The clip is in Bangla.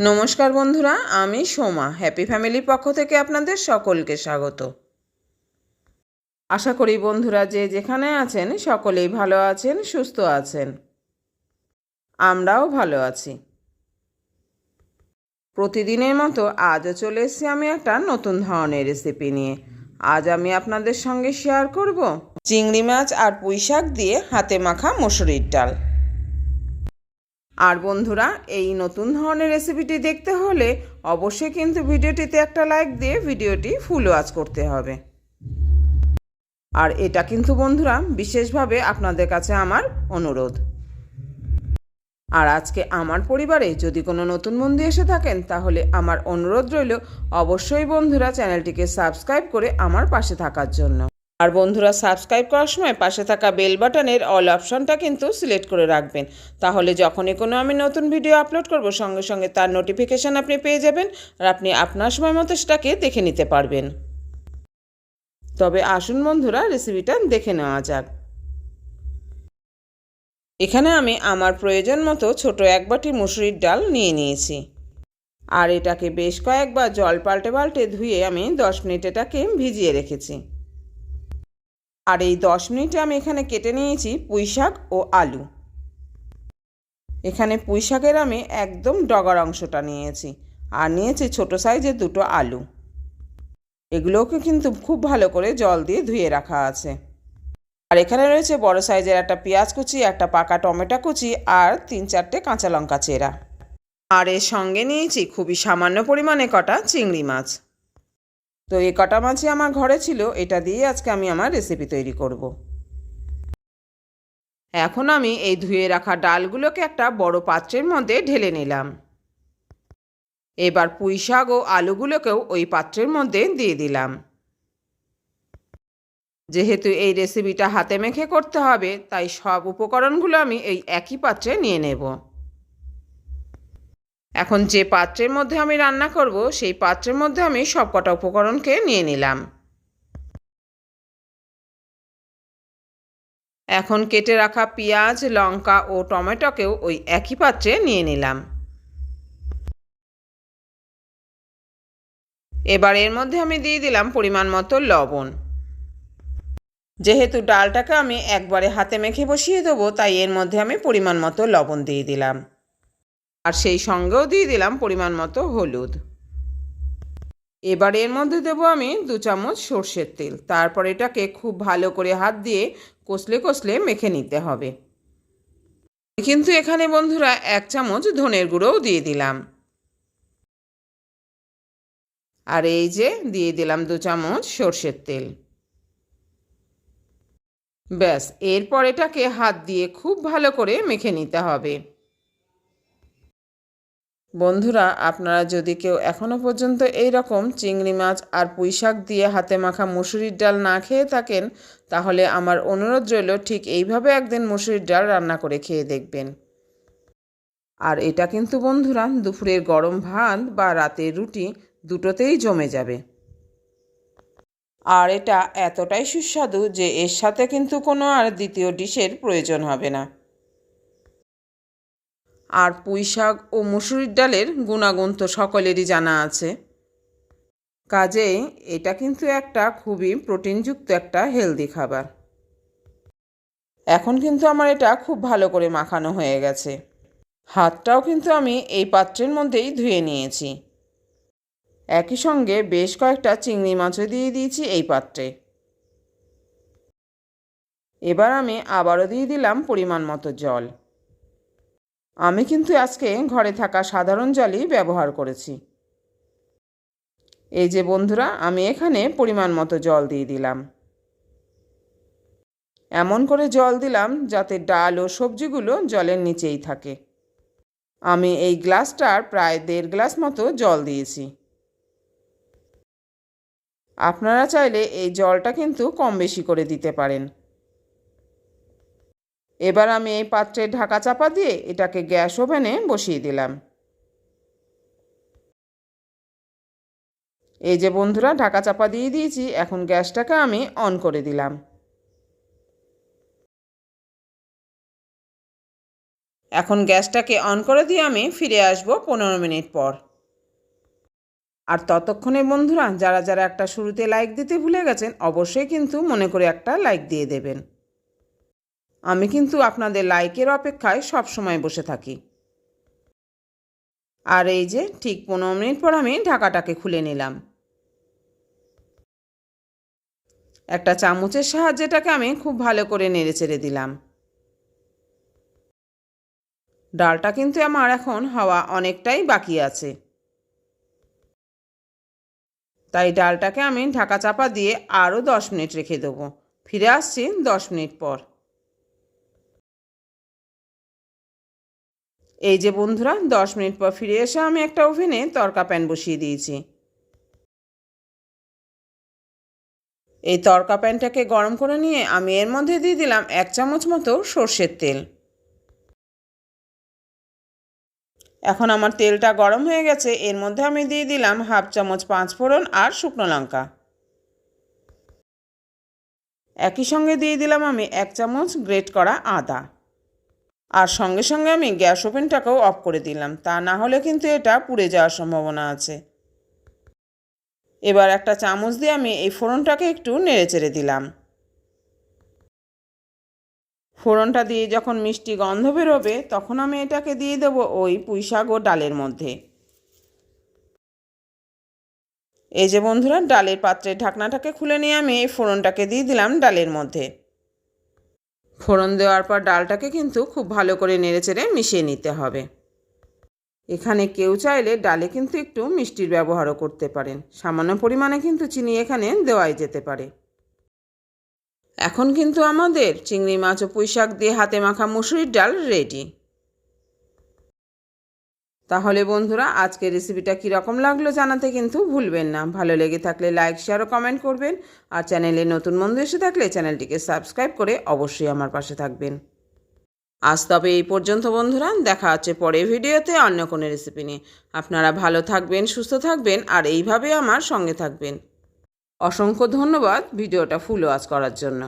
নমস্কার বন্ধুরা, আমি সোমা। হ্যাপি ফ্যামিলির পক্ষ থেকে আপনাদের সকলকে স্বাগত। আশা করি বন্ধুরা, যে যেখানে আছেন, সকলেই ভালো আছেন, সুস্থ আছেন। আমরাও ভালো আছি। প্রতিদিনের মতো আজও চলে এসেছি আমি একটা নতুন ধরনের রেসিপি নিয়ে। আজ আমি আপনাদের সঙ্গে শেয়ার করব চিংড়ি মাছ আর পুঁই শাক দিয়ে হাতে মাখা মসুরির ডাল। আর বন্ধুরা, এই নতুন ধরনের রেসিপিটি দেখতে হলে অবশ্যই কিন্তু ভিডিওটিতে একটা লাইক দিয়ে ভিডিওটি ফুল ওয়াচ করতে হবে। আর এটা কিন্তু বন্ধুরা, বিশেষভাবে আপনাদের কাছে আমার অনুরোধ। আর আজকে আমার পরিবারে যদি কোনো নতুন বন্ধু এসে থাকেন, তাহলে আমার অনুরোধ রইল অবশ্যই বন্ধুরা চ্যানেলটিকে সাবস্ক্রাইব করে আমার পাশে থাকার জন্য। আর বন্ধুরা, সাবস্ক্রাইব করার সময় পাশে থাকা বেল বাটনের অল অপশনটা কিন্তু সিলেক্ট করে রাখবেন। তাহলে যখনই কোনো আমি নতুন ভিডিও আপলোড করব, সঙ্গে সঙ্গে তার নোটিফিকেশান আপনি পেয়ে যাবেন আর আপনি আপনার সময় মতো সেটাকে দেখে নিতে পারবেন। তবে আসুন বন্ধুরা রেসিপিটা দেখে নেওয়া যাক। এখানে আমি আমার প্রয়োজন মতো ছোট এক বাটি মুসুরির ডাল নিয়ে নিয়েছি। আর এটাকে বেশ কয়েকবার জল পাল্টে পাল্টে ধুয়ে আমি দশ মিনিট এটাকে ভিজিয়ে রেখেছি। আর এই দশ মিনিটে আমি এখানে কেটে নিয়েছি পুঁই শাক ও আলু। এখানে পুঁই শাকের আমি একদম ডগার অংশটা নিয়েছি আর নিয়েছি ছোট সাইজের দুটো আলু। এগুলোকে কিন্তু খুব ভালো করে জল দিয়ে ধুয়ে রাখা আছে। আর এখানে রয়েছে বড় সাইজের একটা পেঁয়াজ কুচি, একটা পাকা টমেটো কুচি আর তিন চারটে কাঁচা লঙ্কা চেরা। আর এর সঙ্গে নিয়েছি খুবই সামান্য পরিমাণে কটা চিংড়ি মাছ। তো এই কটা মাছই আমার ঘরে ছিল, এটা দিয়ে আজকে আমি আমার রেসিপি তৈরি করব। এখন আমি এই ধুয়ে রাখা ডালগুলোকে একটা বড় পাত্রের মধ্যে ঢেলে নিলাম। এবার পুঁই শাক ও আলুগুলোকেও ওই পাত্রের মধ্যে দিয়ে দিলাম। যেহেতু এই রেসিপিটা হাতে মেখে করতে হবে, তাই সব উপকরণগুলো আমি এই একই পাত্রে নিয়ে নেব। এখন যে পাত্রের মধ্যে আমি রান্না করব, সেই পাত্রের মধ্যে আমি সব কটা উপকরণকে নিয়ে নিলাম। এখন কেটে রাখা পেঁয়াজ, লঙ্কা ও টমেটোকেও ওই একই পাত্রে নিয়ে নিলাম। এবার এর মধ্যে আমি দিয়ে দিলাম পরিমাণ মতো লবণ। যেহেতু ডালটাকে আমি একবারে হাতে মেখে বসিয়ে দেবো, তাই এর মধ্যে আমি পরিমাণ মতো লবণ দিয়ে দিলাম। আর সেই সঙ্গেও দিয়ে দিলাম পরিমাণ মতো হলুদ। এবার এর মধ্যে দেবো আমি দু চামচ সর্ষের তেল। তারপর এটাকে খুব ভালো করে হাত দিয়ে কষলে কষলে মেখে নিতে হবে। কিন্তু এখানে বন্ধুরা এক চামচ ধনের গুঁড়োও দিয়ে দিলাম। আর এই যে দিয়ে দিলাম দু চামচ সর্ষের তেল। ব্যাস, এরপর এটাকে হাত দিয়ে খুব ভালো করে মেখে নিতে হবে। বন্ধুরা, আপনারা যদি কেউ এখনও পর্যন্ত এই রকম চিংড়ি মাছ আর পুঁই শাক দিয়ে হাতে মাখা মুসুরির ডাল না খেয়ে থাকেন, তাহলে আমার অনুরোধ রইল ঠিক এইভাবে একদিন মুসুরির ডাল রান্না করে খেয়ে দেখবেন। আর এটা কিন্তু বন্ধুরা, দুপুরের গরম ভাত বা রাতের রুটি দুটোতেই জমে যাবে। আর এটা এতটাই সুস্বাদু যে এর সাথে কিন্তু কোনো আর দ্বিতীয় ডিশের প্রয়োজন হবে না। আর পুঁই শাক ও মুসুরির ডালের গুণাগুণ তো সকলেরই জানা আছে। কাজেই এটা কিন্তু একটা খুবই প্রোটিনযুক্ত একটা হেলদি খাবার। এখন কিন্তু আমার এটা খুব ভালো করে মাখানো হয়ে গেছে। হাতটাও কিন্তু আমি এই পাত্রের মধ্যেই ধুয়ে নিয়েছি। একই সঙ্গে বেশ কয়েকটা চিংড়ি মাছও দিয়ে দিয়েছি এই পাত্রে। এবার আমি আবারও দিয়ে দিলাম পরিমাণ মতো জল। আমি কিন্তু আজকে ঘরে থাকা সাধারণ জলই ব্যবহার করেছি। এই যে বন্ধুরা, আমি এখানে পরিমাণ মতো জল দিয়ে দিলাম। এমন করে জল দিলাম যাতে ডাল ও সবজিগুলো জলের নিচেই থাকে। আমি এই গ্লাসটার প্রায় দেড় গ্লাস মতো জল দিয়েছি। আপনারা চাইলে এই জলটা কিন্তু কম বেশি করে দিতে পারেন। এবার আমি এই পাত্রে ঢাকা চাপা দিয়ে এটাকে গ্যাস ওভেনে বসিয়ে দিলাম। এই যে বন্ধুরা, ঢাকা চাপা দিয়ে দিয়েছি, এখন গ্যাসটাকে আমি অন করে দিলাম। এখন গ্যাসটাকে অন করে দিয়ে আমি ফিরে আসব পনেরো মিনিট পর। আর ততক্ষণে বন্ধুরা, যারা যারা একটা শুরুতে লাইক দিতে ভুলে গেছেন, অবশ্যই কিন্তু মনে করে একটা লাইক দিয়ে দেবেন। আমি কিন্তু আপনাদের লাইকের অপেক্ষায় সব সময় বসে থাকি। আর এই যে, ঠিক পনেরো মিনিট পর আমি ঢাকাটাকে খুলে নিলাম। একটা চামচের সাহায্যে এটাকে আমি খুব ভালো করে নেড়ে চেড়ে দিলাম। ডালটা কিন্তু আমার এখন হওয়া অনেকটাই বাকি আছে। তাই ডালটাকে আমি ঢাকা চাপা দিয়ে আরও দশ মিনিট রেখে দেবো। ফিরে আসছি দশ মিনিট পর। এই যে বন্ধুরা, দশ মিনিট পর ফিরে এসে আমি একটা ওভেনে তরকা প্যান বসিয়ে দিয়েছি। এই তরকা প্যানটাকে গরম করে নিয়ে আমি এর মধ্যে দিয়ে দিলাম এক চামচ মতো সর্ষের তেল। এখন আমার তেলটা গরম হয়ে গেছে, এর মধ্যে আমি দিয়ে দিলাম হাফ চামচ পাঁচ ফোড়ন আর শুকনো লঙ্কা। একই সঙ্গে দিয়ে দিলাম আমি এক চামচ গ্রেট করা আদা। আর সঙ্গে সঙ্গে আমি গ্যাস ওভেনটাকেও অফ করে দিলাম। তা না হলে কিন্তু এটা পুড়ে যাওয়ার সম্ভাবনা আছে। এবার একটা চামচ দিয়ে আমি এই ফোড়নটাকে একটু নেড়ে চেড়ে দিলাম। ফোড়নটা দিয়ে যখন মিষ্টি গন্ধ বেরোবে, তখন আমি এটাকে দিয়ে দেবো ওই পুঁই শাক ও ডালের মধ্যে। এই যে বন্ধুরা, ডালের পাত্রের ঢাকনাটাকে খুলে নিয়ে আমি এই ফোড়নটাকে দিয়ে দিলাম ডালের মধ্যে। ফোড়ন দেওয়ার পর ডালটাকে কিন্তু খুব ভালো করে নেড়েচেড়ে মিশিয়ে নিতে হবে। এখানে কেউ চাইলে ডালে কিন্তু একটু মিষ্টির ব্যবহারও করতে পারেন। সামান্য পরিমাণে কিন্তু চিনি এখানে দেওয়াই যেতে পারে। এখন কিন্তু আমাদের চিংড়ি মাছ ও পুঁই শাক দিয়ে হাতে মাখা মুসুরির ডাল রেডি তাহলে বন্ধুরা, আজকের রেসিপিটা কীরকম লাগল জানাতে কিন্তু ভুলবেন না। ভালো লেগে থাকলে লাইক শেয়ার ও কমেন্ট করবেন। আর চ্যানেলে নতুন বন্ধু এসে থাকলে চ্যানেলটিকে সাবস্ক্রাইব করে অবশ্যই আমার পাশে থাকবেন। আজ তবে এই পর্যন্ত বন্ধুরা, দেখা হচ্ছে পরের ভিডিওতে অন্য কোনো রেসিপি নিয়ে। আপনারা ভালো থাকবেন, সুস্থ থাকবেন, আর এইভাবে আমার সঙ্গে থাকবেন। অসংখ্য ধন্যবাদ ভিডিওটা ফুল ওয়াচ করার জন্য।